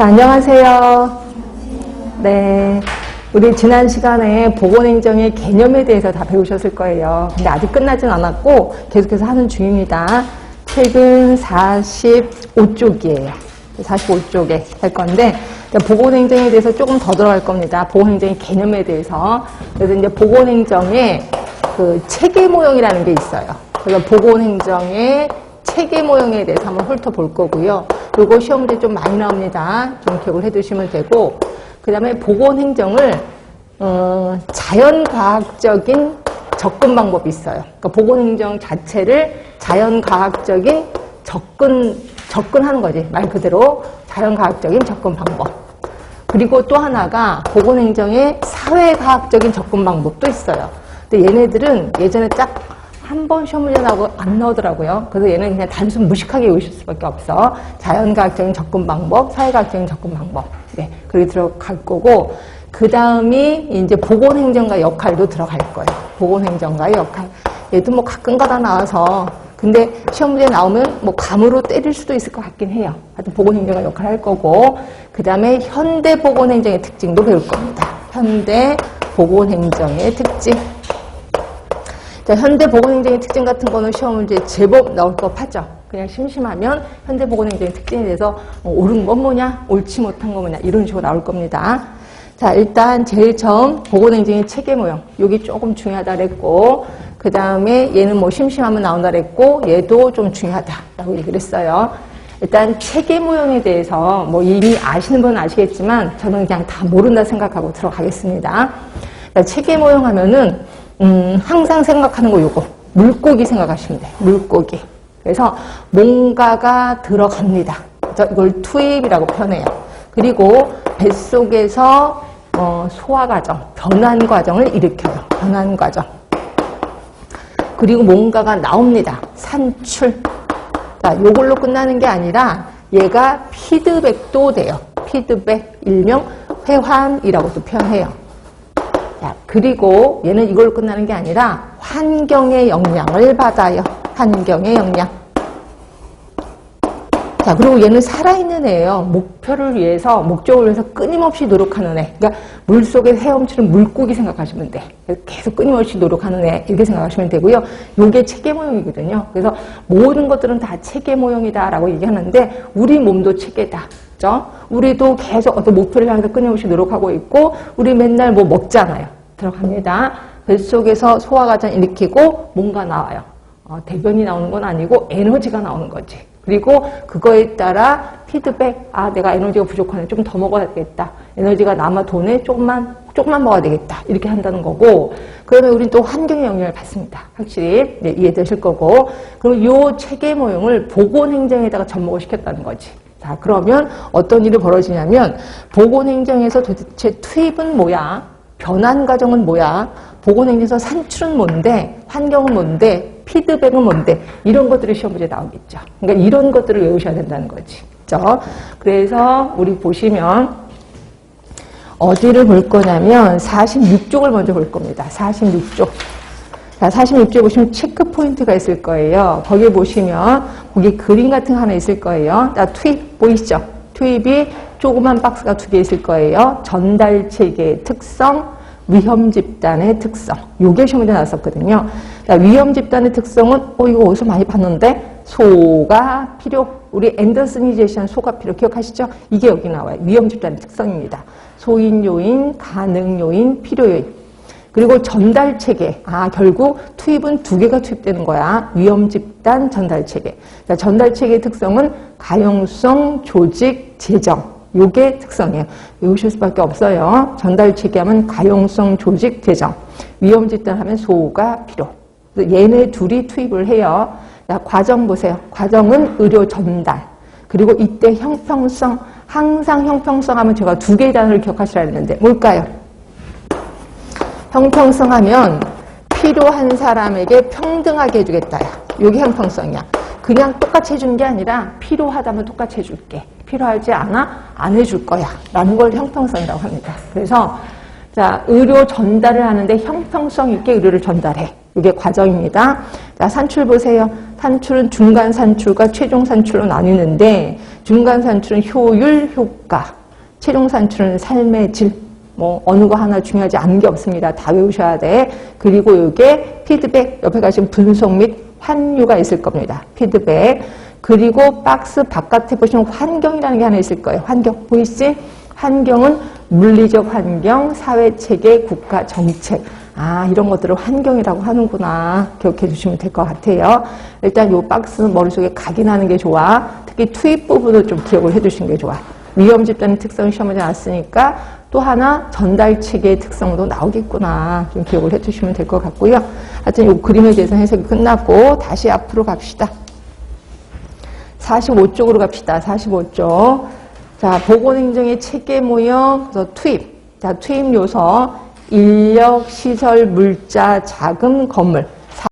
자, 안녕하세요. 네. 우리 지난 시간에 보건행정의 개념에 대해서 다 배우셨을 거예요. 근데 아직 끝나진 않았고 계속해서 하는 중입니다. 책은 45쪽이에요. 45쪽에 할 건데 보건행정에 대해서 조금 더 들어갈 겁니다. 보건행정의 개념에 대해서. 그래서 이제 보건행정의 그 체계 모형이라는 게 있어요. 그래서 보건행정의 체계 모형에 대해서 한번 훑어볼 거고요. 요거 시험 문제 좀 많이 나옵니다. 좀 기억을 해두시면 되고 그 다음에 보건행정을 어, 자연과학적인 접근 방법이 있어요. 그러니까 보건행정 자체를 자연과학적인 접근 접근하는 거지 말 그대로 자연과학적인 접근 방법. 그리고 또 하나가 보건행정의 사회과학적인 접근 방법도 있어요. 근데 얘네들은 예전에 딱 한 번 시험 문제 나오고 안 나오더라고요. 그래서 얘는 그냥 단순 무식하게 외우실 수밖에 없어. 자연과학적인 접근 방법, 사회과학적인 접근 방법. 네, 그렇게 들어갈 거고, 그 다음이 이제 보건행정가 역할도 들어갈 거예요. 보건행정가의 역할. 얘도 뭐 가끔가다 나와서, 근데 시험 문제 나오면 뭐 감으로 때릴 수도 있을 것 같긴 해요. 하여튼 보건행정가 역할을 할 거고, 그 다음에 현대 보건행정의 특징도 배울 겁니다. 현대 보건행정의 특징. 자, 현대 보건행정의 특징 같은 거는 시험 문제 제법 나올 법하죠. 그냥 심심하면 현대 보건행정의 특징에 대해서 어, 옳은 건 뭐냐, 옳지 못한 건 뭐냐 이런 식으로 나올 겁니다. 자, 일단 제일 처음 보건행정의 체계 모형. 여기 조금 중요하다 그랬고 그 다음에 얘는 뭐 심심하면 나온다 그랬고 얘도 좀 중요하다라고 얘기를 했어요. 일단 체계 모형에 대해서 뭐 이미 아시는 분은 아시겠지만 저는 그냥 다 모른다 생각하고 들어가겠습니다. 자, 체계 모형 하면은 음, 항상 생각하는 거 요거. 물고기 생각하시면 돼요. 물고기. 그래서 뭔가가 들어갑니다. 그래서 이걸 투입이라고 표현해요. 그리고 뱃속에서 어, 소화 과정, 변환 과정을 일으켜요. 변환 과정. 그리고 뭔가가 나옵니다. 산출. 자, 요걸로 끝나는 게 아니라 얘가 피드백도 돼요. 피드백, 일명 회환이라고도 표현해요. 자, 그리고 얘는 이걸로 끝나는 게 아니라 환경의 영향을 받아요. 환경의 영향. 자, 그리고 얘는 살아있는 애예요. 목표를 위해서, 목적을 위해서 끊임없이 노력하는 애. 그러니까 물속에 헤엄치는 물고기 생각하시면 돼. 계속 끊임없이 노력하는 애. 이렇게 생각하시면 되고요. 요게 체계 모형이거든요. 그래서 모든 것들은 다 체계 모형이다라고 얘기하는데, 우리 몸도 체계다. 그죠? 우리도 계속 어떤 목표를 향해서 끊임없이 노력하고 있고, 우리 맨날 뭐 먹잖아요. 들어갑니다. 뱃속에서 소화 과정 일으키고 뭔가 나와요. 어, 대변이 나오는 건 아니고 에너지가 나오는 거지. 그리고 그거에 따라 피드백, 아, 내가 에너지가 부족하네. 좀 더 먹어야 되겠다. 에너지가 남아 돈에 조금만, 조금만 먹어야 되겠다. 이렇게 한다는 거고, 그러면 우리는 또 환경의 영향을 받습니다. 확실히 네, 이해되실 거고, 그럼 요 체계 모형을 보건행정에다가 접목을 시켰다는 거지. 자, 그러면 어떤 일이 벌어지냐면, 보건행정에서 도대체 투입은 뭐야? 변환 과정은 뭐야? 보건행정에서 산출은 뭔데? 환경은 뭔데? 피드백은 뭔데? 이런 것들이 시험 문제에 나오겠죠. 그러니까 이런 것들을 외우셔야 된다는 거지. 그죠? 그래서 우리 보시면 어디를 볼 거냐면 46쪽을 먼저 볼 겁니다. 46쪽. 자, 46쪽에 보시면 체크 포인트가 있을 거예요. 거기 보시면 거기 그림 같은 거 하나 있을 거예요. 자, 투입 보이시죠? 투입이 조그만 박스가 두 개 있을 거예요. 전달 체계의 특성, 위험 집단의 특성. 요게 시험 문제 나왔었거든요. 자, 위험 집단의 특성은 어 이거 어디서 많이 봤는데 소가 필요. 우리 앤더슨이 제시한 소가 필요 기억하시죠? 이게 여기 나와요. 위험 집단의 특성입니다. 소인 요인, 가능 요인, 필요 요인. 그리고 전달 체계. 아, 결국 투입은 두 개가 투입되는 거야. 위험 집단 전달 체계. 자, 전달 체계의 특성은 가용성, 조직, 재정. 요게 특성이에요. 외우실 수밖에 없어요. 전달 체계 하면 가용성, 조직, 재정. 위험 집단 하면 소가 필요. 얘네 둘이 투입을 해요. 자, 과정 보세요. 과정은 의료 전달. 그리고 이때 형평성, 항상 형평성 하면 제가 두 개의 단어를 기억하시라 했는데 뭘까요? 형평성 하면 필요한 사람에게 평등하게 해주겠다야. 이게 형평성이야. 그냥 똑같이 해주는 게 아니라 필요하다면 똑같이 해줄게. 필요하지 않아? 안 해줄 거야. 라는 걸 형평성이라고 합니다. 그래서 자 의료 전달을 하는데 형평성 있게 의료를 전달해. 이게 과정입니다. 자, 산출 보세요. 산출은 중간 산출과 최종 산출로 나뉘는데 중간 산출은 효율, 효과, 최종 산출은 삶의 질. 뭐 어느 거 하나 중요하지 않은 게 없습니다. 다 외우셔야 돼. 그리고 이게 피드백 옆에 가시면 분석 및 환유가 있을 겁니다. 피드백. 그리고 박스 바깥에 보시면 환경이라는 게 하나 있을 거예요. 환경 보이시? 환경은 물리적 환경, 사회 체계, 국가 정책. 아, 이런 것들을 환경이라고 하는구나. 기억해 주시면 될 것 같아요. 일단 이 박스는 머릿속에 각인하는 게 좋아. 특히 투입 부분을 좀 기억을 해 주시는 게 좋아. 위험 집단의 특성이 시험에 나왔으니까 또 하나 전달 체계의 특성도 나오겠구나. 좀 기억을 해 주시면 될 것 같고요. 하여튼 이 그림에 대해서 해석이 끝났고 다시 앞으로 갑시다. 45쪽으로 갑시다. 45쪽. 자, 보건행정의 체계 모형, 그래서 투입. 자, 투입 요소, 인력, 시설, 물자, 자금, 건물.